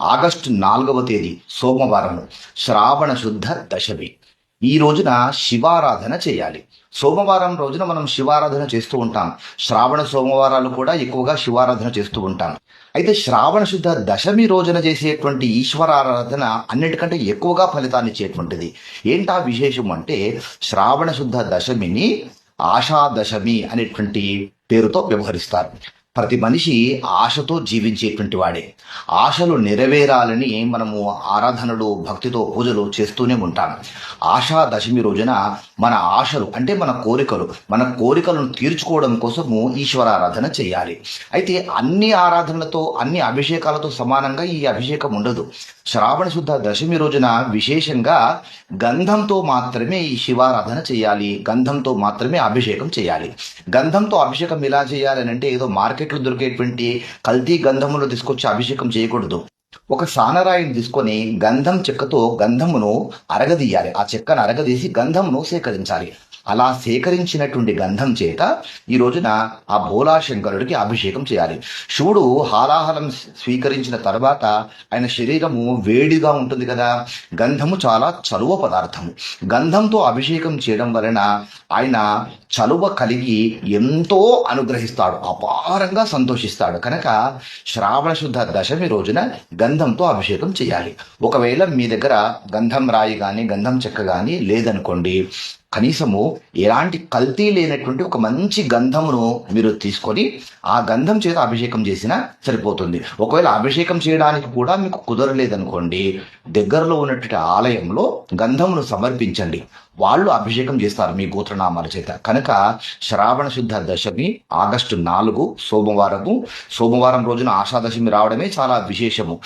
August నాలుగవ తేదీ సోమవారం శ్రావణ శుద్ధ దశమి. ఈ రోజున శివారాధన చేయాలి. సోమవారం రోజున మనం శివారాధన చేస్తూ ఉంటాం. శ్రావణ సోమవారాలు కూడా ఎక్కువగా శివారాధన చేస్తూ ఉంటాం. అయితే శ్రావణ శుద్ధ దశమి రోజున చేసేటువంటి ఈశ్వరారాధన అన్నిటికంటే ఎక్కువగా ఫలితాన్ని ఇచ్చేటువంటిది. ఏంటా విశేషం అంటే శ్రావణ శుద్ధ దశమిని ఆషాదశమి అనేటువంటి పేరుతో వ్యవహరిస్తారు. ప్రతి మనిషి ఆశతో జీవించేటువంటి వాడే. ఆశలు నెరవేరాలని మనము ఆరాధనలు భక్తితో పూజలు చేస్తూనే ఉంటాం. ఆశా దశమి రోజున మన ఆశలు అంటే మన కోరికలు మన కోరికలను తీర్చుకోవడం కోసము ఈశ్వరారాధన చేయాలి. అయితే అన్ని ఆరాధనలతో అన్ని అభిషేకాలతో సమానంగా ఈ అభిషేకం ఉండదు. శ్రావణ శుద్ధ దశమి రోజున విశేషంగా గంధంతో మాత్రమే ఈ శివారాధన చేయాలి. గంధంతో మాత్రమే అభిషేకం చేయాలి. గంధంతో అభిషేకం ఎలా చేయాలి అంటే ఏదో మార్కెట్లో దొరికేటువంటి కల్తీ గంధములు తీసుకొచ్చి అభిషేకం చేయకూడదు. ఒక సానరాయిని తీసుకొని గంధం చెక్కతో గంధమును అరగదీయాలి. ఆ చెక్కను అరగదీసి గంధమును సేకరించాలి. అలా సేకరించినటువంటి గంధం చేత ఈ రోజున ఆ భోలా శంకరుడికి అభిషేకం చేయాలి. శివుడు హాలాహలం స్వీకరించిన తర్వాత ఆయన శరీరము వేడిగా ఉంటుంది కదా. గంధము చాలా చలువ పదార్థము. గంధంతో అభిషేకం చేయడం వలన ఆయన చలువ కలిగి ఎంతో అనుగ్రహిస్తాడు అపారంగా సంతోషిస్తాడు. కనుక శ్రావణ శుద్ధ దశమి రోజున గంధంతో అభిషేకం చేయాలి. ఒకవేళ మీ దగ్గర గంధం రాయి కానీ గంధం చెక్క కానీ లేదనుకోండి కనీసము ఎలాంటి కల్తీ లేనటువంటి ఒక మంచి గంధమును మీరు తీసుకొని ఆ గంధం చేత అభిషేకం చేసినా సరిపోతుంది. ఒకవేళ అభిషేకం చేయడానికి కూడా మీకు కుదరలేదనుకోండి దగ్గరలో ఉన్నటువంటి ఆలయంలో గంధమును సమర్పించండి. వాళ్ళు అభిషేకం చేస్తారు మీ గోత్రనామాల చేత. కనుక కనుక శ్రావణ శుద్ధ దశమి ఆగస్టు నాలుగు సోమవారము. సోమవారం రోజున ఆషాదశమి రావడమే చాలా విశేషము.